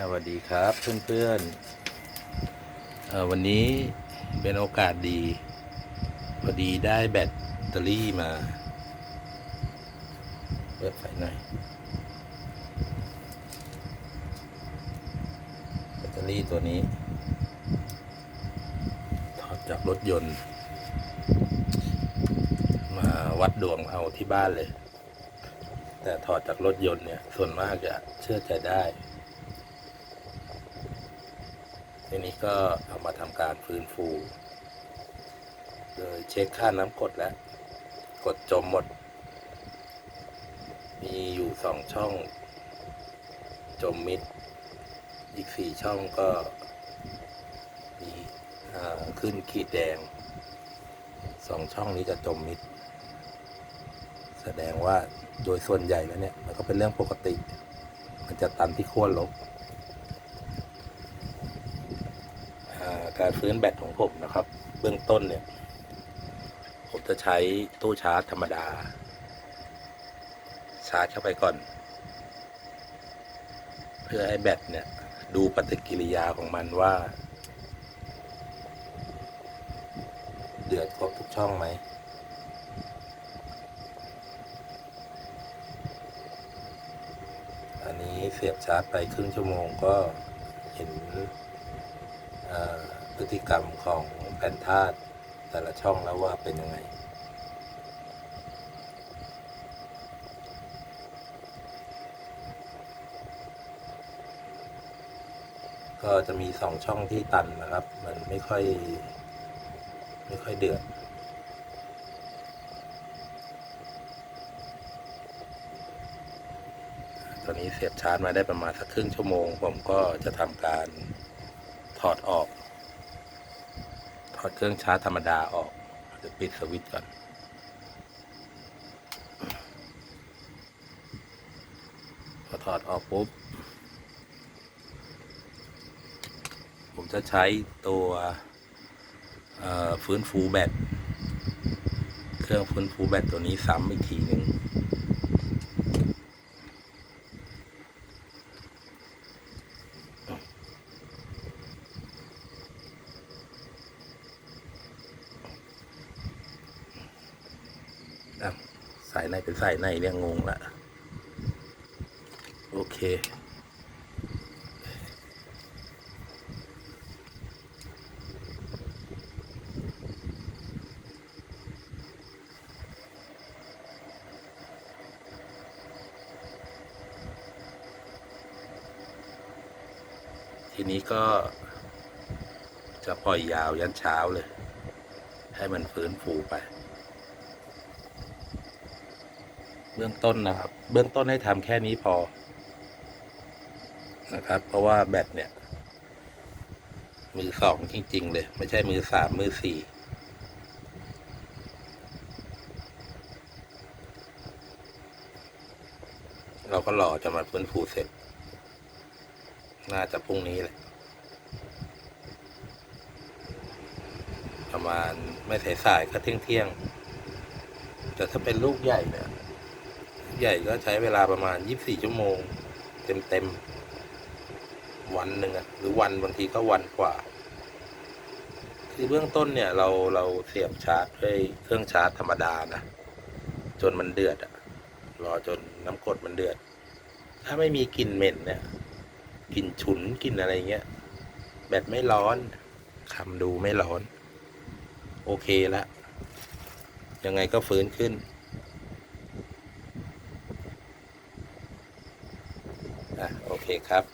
สวัสดีครับเพื่อนๆเอ่อวันนี้เป็นโอกาสดี พอดีได้แบตเตอรี่มาเปิดไฟหน่อยแบตเตอรี่ตัวนี้ ถอดจากรถยนต์ มาวัดดวงเอาที่บ้านเลย แต่ถอดจากรถยนต์เนี่ย ส่วนมากจะเชื่อใจได้ ทีนี้ก็เอามาทำการฟื้นฟู โดยเช็คค่าน้ำกดแล้ว กดจมหมด มีอยู่สองช่อง จมมิด อีกสี่ช่องก็มีขึ้นขีดแดงสองช่องนี้จะจมมิด แสดงว่าโดยส่วนใหญ่แล้วเนี่ย มันก็เป็นเรื่องปกติ มันจะตันที่ขั้วลบ อ่า การฟื้นแบตของผมนะครับ เบื้องต้นเนี่ย ผมจะใช้ตู้ชาร์จธรรมดา ชาร์จเข้าไปก่อน เพื่อให้แบตเนี่ย ดูปฏิกิริยาของมันว่า เดือดครบทุกช่องไหมอันนี้เสียบชาร์จไปครึ่งชั่วโมงก็เห็น พฤติกรรมของแผ่นธาตุแต่ละช่องแล้วว่าเป็นยังไง ก็จะมีสองช่องที่ตันนะครับ มันไม่ค่อย ไม่ค่อยเดือดตอนนี้เสียบชาร์จมาได้ประมาณสักครึ่งชั่วโมง ผมก็จะทำการถอดออก ถอดเครื่องชาร์จธรรมดาออกจะปิดสวิตช์ก่อนพอถอดออกปุ๊บ ผมจะใช้ตัวฟื้นฟูแบต เครื่องฟื้นฟูแบตตัวนี้ซ้ำอีกทีหนึ่ง อะ สายในเป็นสายในเนี่ยงงละโอเค ทีนี้ก็ จะปล่อยยาวยันเช้าเลย ให้มันฟื้นฟูไป เบื้องต้นนะครับ เบื้องต้นให้ทำแค่นี้พอ นะครับ เพราะว่าแบตเนี่ย มือสองจริง ๆ เลย ไม่ใช่มือสามมือสี่เราก็รอจะมาฟื้นฟูเสร็จ น่าจะพรุ่งนี้แหละ ประมาณไม่สายๆก็เที่ยงเที่ยงๆแต่ถ้าเป็นลูกใหญ่เนี่ย ใหญ่ก็ใช้เวลาประมาณ 24 ชั่วโมง เต็มๆ วันหนึ่งอะหรือวันบางทีก็วันกว่า คือเบื้องต้นเนี่ยเราเราเสียบชาร์จด้วยเครื่องชาร์จธรรมดานะ จนมันเดือดอะรอจนน้ำกรดมันเดือด ถ้าไม่มีกลิ่นเหม็นเนี่ยกลิ่นฉุนกลิ่นอะไรเงี้ยแบตไม่ร้อนคำดูไม่ร้อน โอเคละยังไงก็ฟื้นขึ้น อะ โอเคครับ